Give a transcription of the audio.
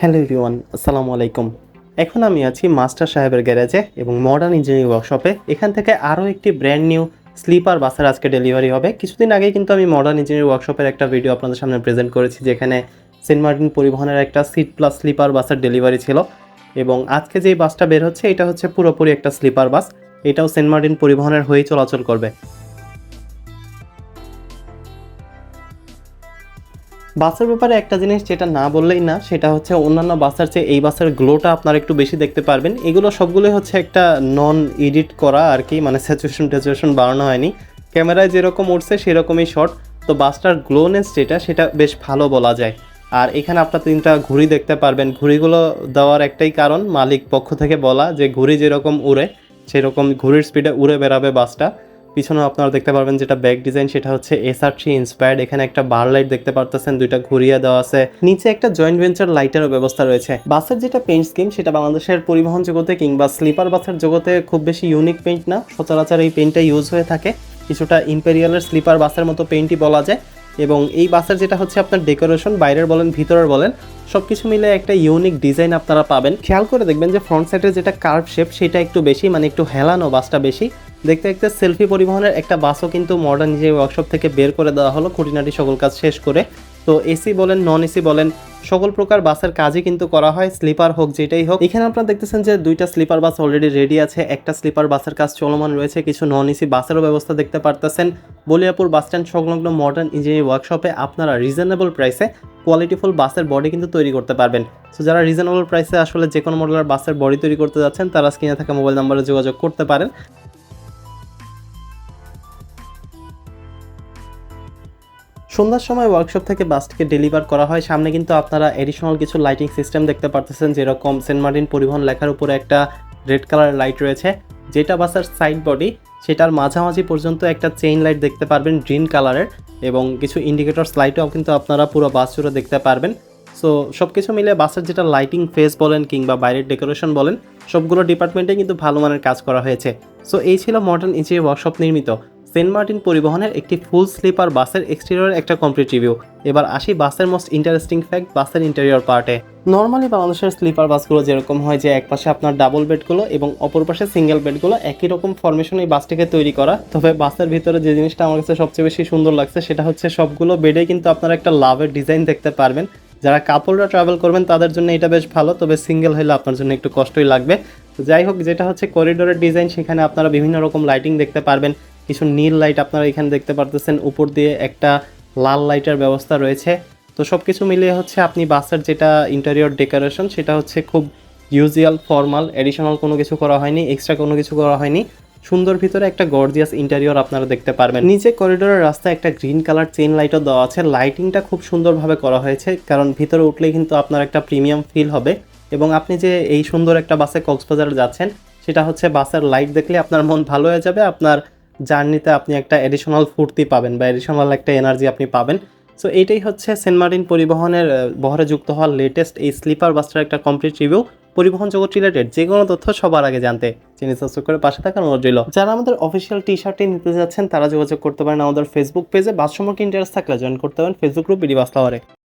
Hello everyone, আসসালামু আলাইকুম। এখন আমি আছি মাস্টার সাহেবের গ্যারেজে এবং মডার্ন ইঞ্জিনিয়ারিং ওয়ার্কশপে। এখান থেকে আরও একটি ব্র্যান্ড নিউ স্লিপার বাসের আজকে ডেলিভারি হবে। কিছুদিন আগেই কিন্তু আমি মডার্ন ইঞ্জিনিয়ারিং ওয়ার্কশপের একটা ভিডিও আপনাদের সামনে প্রেজেন্ট করেছি, যেখানে সেন্ট মার্টিন পরিবহনের একটা সিট প্লাস স্লিপার বাসের ডেলিভারি ছিল। এবং আজকে যেই বাসটা বের হচ্ছে, এটা হচ্ছে পুরোপুরি একটা স্লিপার বাস। এটাও সেন্ট মার্টিন পরিবহনের হয়েই চলাচল করবে। বাসের ব্যাপারে একটা জিনিস যেটা না বললেই না, সেটা হচ্ছে অন্যান্য বাসের চেয়ে এই বাসের গ্লোটা আপনারা একটু বেশি দেখতে পারবেন। এগুলো সবগুলোই হচ্ছে একটা নন এডিট করা আর কি মানে স্যাচুরেশন ট্যাচুরেশন বাড়ানো হয়নি। ক্যামেরায় যেরকম উঠছে, সেরকমই শট তো বাসটার গ্লোনেস যেটা, সেটা বেশ ভালো বলা যায়। আর এখানে আপনার তিনটা ঘুড়ি দেখতে পারবেন। ঘুড়িগুলো দেওয়ার একটাই কারণ, মালিক পক্ষ থেকে বলা যে ঘুড়ি যেরকম উড়ে, সেরকম ঘুড়ির স্পিডে উড়ে বেরাবে বাসটা। পিছনে আপনারা দেখতে পারবেন যেটা ব্যাক ডিজাইন সেটা হচ্ছে এস আর থ্রি ইন্সপায়ার্ড এখানে একটা বার লাইট দেখতে পারতেছেন, দুইটা ঘুরিয়ে দেওয়া আছে। নিচে একটা জয়েন্ট ভেঞ্চার লাইটেরও ব্যবস্থা রয়েছে। বাসের যেটা পেইন্ট স্কিম সেটা বাংলাদেশের পরিবহন জগতে কিংবা স্লিপার বাসের জগতে খুব বেশি ইউনিক পেইন্ট না। সচরাচর এই পেইন্টটা ইউজ হয়ে থাকে। কিছুটা ইম্পেরিয়ালের স্লিপার বাসের মতো পেইন্টই বলা যায়। এবং এই বাসের যেটা হচ্ছে আপনার ডেকোরেশন বাইরের বলেন, ভিতরের বলেন সব কিছু মিলে একটা ইউনিক ডিজাইন আপনারা পাবেন। খেয়াল করে দেখবেন যে ফ্রন্ট সাইডের যেটা কার্ভ শেপ সেটা একটু বেশি মানে একটু হেলানো বাসটা বেশি। দেখতে দেখতে সেলফি পরিবহনের একটা বাসও কিন্তু মডার্ন যে ওয়ার্কশপ থেকে বের করে দেওয়া হলো, খুঁটিনাটি সকল কাজ শেষ করে। তো এসি বলেন নন এসি বলেন, সকল প্রকার বাসের কাজই কিন্তু করা হয়, স্লিপার হোক, যেটাই হোক। এখানে আপনারা দেখতেছেন যে দুইটা স্লিপার বাস অলরেডি রেডি আছে, একটা স্লিপার বাসের কাজ চলমান রয়েছে, কিছু নন এসি বাসেরও ব্যবস্থা দেখতে পারতেছেন। বলিয়াপুর বাস স্ট্যান্ড সংলগ্ন মডার্ন ইঞ্জিনিয়ারিং ওয়ার্কশপে আপনারা রিজনেবল প্রাইসে কোয়ালিটিফুল বাসের বডি কিন্তু তৈরি করতে পারবেন। সো যারা রিজনেবল প্রাইসে আসলে যে কোনো মডেলের বাসের বডি তৈরি করতে যাচ্ছেন, তারা স্ক্রিনে থাকা মোবাইল নাম্বারে যোগাযোগ করতে পারেন। সন্ধ্যার সময় ওয়ার্কশপ থেকে বাসটিকে ডেলিভার করা হয়। সামনে কিন্তু আপনারা এডিশনাল কিছু লাইটিং সিস্টেম দেখতে পারতেছেন, যেরকম সেন্ট মার্টিন পরিবহন লেখার উপরে একটা রেড কালার লাইট রয়েছে। যেটা বাসের সাইড বডি সেটার মাঝামাঝি পর্যন্ত একটা চেইন লাইট দেখতে পারবেন গ্রিন কালারের এবং কিছু ইন্ডিকেটরস লাইটও কিন্তু আপনারা পুরো বাস জুড়ে দেখতে পারবেন। সো সব কিছু মিলে বাসের যেটা লাইটিং ফেস বলেন কিংবা বাইরের ডেকোরেশন বলেন, সবগুলো ডিপার্টমেন্টে কিন্তু ভালো মানের কাজ করা হয়েছে। সো এই ছিল মডার্ন ইঞ্জিনিয়ার ওয়ার্কশপ নির্মিত। সেন্ট মার্টিন পরিবহনের একটি ফুল স্লিপার বাসের এক্সটেরিয়র একটা কমপ্লিট রিভিউ। এবার আসি বাসের মোস্ট ইন্টারেস্টিং ফ্যাক্ট, বাসের ইন্টেরিয়র পার্টে। নর্মালি বাংলাদেশের স্লিপার বাসগুলো যেরকম হয় যে এক পাশে আপনার ডাবল বেডগুলো এবং অপর পাশে সিঙ্গেল বেডগুলো একই রকম ফরমেশন এই বাসটিকে তৈরি করা। তবে বাসের ভিতরে যে জিনিসটা আমার কাছে সবচেয়ে বেশি সুন্দর লাগছে সেটা হচ্ছে সবগুলো বেডে কিন্তু আপনারা একটা লাভের ডিজাইন দেখতে পারবেন। যারা কাপড়রা ট্রাভেল করবেন তাদের জন্য এটা বেশ ভালো, তবে সিঙ্গেল হলে আপনার জন্য একটু কষ্টই লাগবে। যাই হোক, যেটা হচ্ছে করিডোরের ডিজাইন সেখানে আপনারা বিভিন্ন রকম লাইটিং দেখতে পারবেন। কিছু নীল লাইট আপনারা এখানে দেখতে পারতেছেন। উপর দিয়ে একটা লাল লাইটের ব্যবস্থা রয়েছে। তো সব কিছু মিলিয়ে হচ্ছে আপনি বাসের যেটা ইন্টেরিয়র ডেকোরেশন সেটা হচ্ছে খুব ইউজুয়াল ফর্মাল এডিশনাল কোনো কিছু করা হয়নি এক্সট্রা কোনো কিছু করা হয়নি। সুন্দর ভিতরে একটা গর্জিয়াস ইন্টেরিয়র আপনারা দেখতে পারবেন। নিচে করিডোরের রাস্তায় একটা গ্রিন কালার চেন লাইটও দেওয়া আছে। লাইটিংটা খুব সুন্দরভাবে করা হয়েছে, কারণ ভিতরে উঠলেই কিন্তু আপনার একটা প্রিমিয়াম ফিল হবে। এবং আপনি যে এই সুন্দর একটা বাসে কক্সবাজার যাচ্ছেন, সেটা হচ্ছে বাসের লাইট দেখলে আপনার মন ভালো হয়ে যাবে, আপনার জার্নিতে আপনি একটা অ্যাডিশনাল ফুর্তি পাবেন বা এডিশনাল একটা এনার্জি আপনি পাবেন। সো এইটাই হচ্ছে সেন্ট মার্টিন পরিবহনের বহরে যুক্ত হওয়ার লেটেস্ট এই স্লিপার বাসটার একটা কমপ্লিট রিভিউ পরিবহন জগৎ রিলেটেড যে কোনো তথ্য সবার আগে জানতে। চ্যানেল সাবস্ক্রাইব করে পাশে থাকার অনুরোধ রইল। যারা আমাদের অফিসিয়াল টি শার্টটি নিতে যাচ্ছেন, তারা যোগাযোগ করতে পারেন আমাদের ফেসবুক পেজে বাস সম্পর্কে ইন্টারেস্ট থাকলে জয়েন করতে পারেন ফেসবুক গ্রুপ বিডি বাস